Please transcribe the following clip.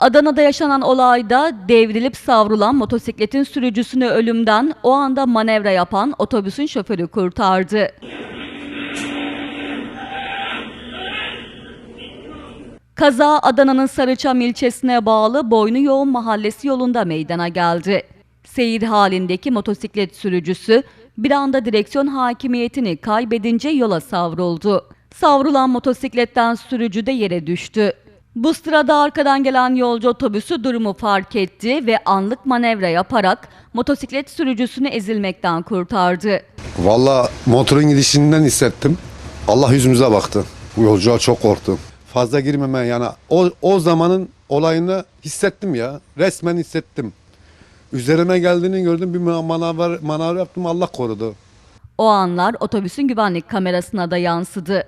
Adana'da yaşanan olayda devrilip savrulan motosikletin sürücüsünü ölümden o anda manevra yapan otobüsün şoförü kurtardı. Kaza Adana'nın Sarıçam ilçesine bağlı Boynu Yoğun Mahallesi yolunda meydana geldi. Seyir halindeki motosiklet sürücüsü bir anda direksiyon hakimiyetini kaybedince yola savruldu. Savrulan motosikletten sürücü de yere düştü. Bu sırada arkadan gelen yolcu otobüsü durumu fark etti ve anlık manevra yaparak motosiklet sürücüsünü ezilmekten kurtardı. Valla motorun gidişinden hissettim. Allah yüzümüze baktı. Bu yolcuğa çok korktum. Fazla girmeme yani o, o zamanın olayını hissettim ya. Resmen hissettim. Üzerime geldiğini gördüm bir manavra, manavra yaptım Allah korudu. O anlar otobüsün güvenlik kamerasına da yansıdı.